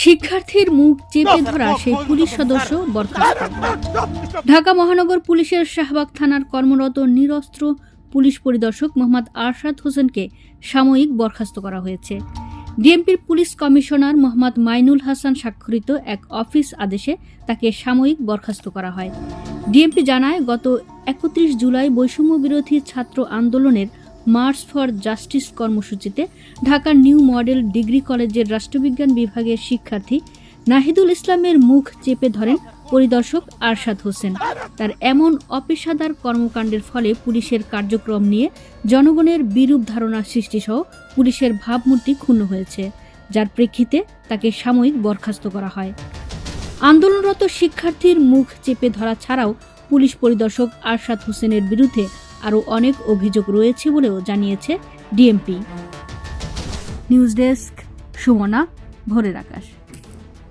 শিক্ষার্থীর মুখ চেপে ধরা সেই পুলিশ সদস্য বরখাস্ত। ঢাকা মহানগর পুলিশের শাহবাগ থানার কর্মরত নিরস্ত্র পুলিশ পরিদর্শক মোহাম্মদ আরশাদ হোসেনকে সাময়িক বরখাস্ত করা হয়েছে। ডিএমপির পুলিশ কমিশনার মোহাম্মদ মাইনুল হাসান স্বাক্ষরিত এক অফিস আদেশে তাকে সাময়িক বরখাস্ত করা হয়। ডিএমপি জানায় গত একত্রিশ জুলাই বৈষম্য বিরোধী ছাত্র আন্দোলনের মার্চ ফর জাস্টিস কর্মসূচিতে ঢাকার নিউ মডেল ডিগ্রি কলেজের রাষ্ট্রবিজ্ঞান বিভাগের শিক্ষার্থী নাহিদুল ইসলামের মুখ চেপে ধরেন পরিদর্শক আরশাদ হোসেন। তার এমন অপেশাদার কর্মকাণ্ডের ফলে পুলিশের কার্যক্রম নিয়ে জনগণের বিরূপ ধারণা সৃষ্টিসহ পুলিশের ভাবমূর্তি ক্ষুণ্ণ হয়েছে, যার প্রেক্ষিতে তাকে সাময়িক বরখাস্ত করা হয়। আন্দোলনরত শিক্ষার্থীর মুখ চেপে ধরা ছাড়াও পুলিশ পরিদর্শক আরশাদ হোসেনের বিরুদ্ধে আরও অনেক অভিযোগ রয়েছে বলেও জানিয়েছে ডিএমপি। নিউজ ডেস্ক সুমনা ভোরের আকাশ।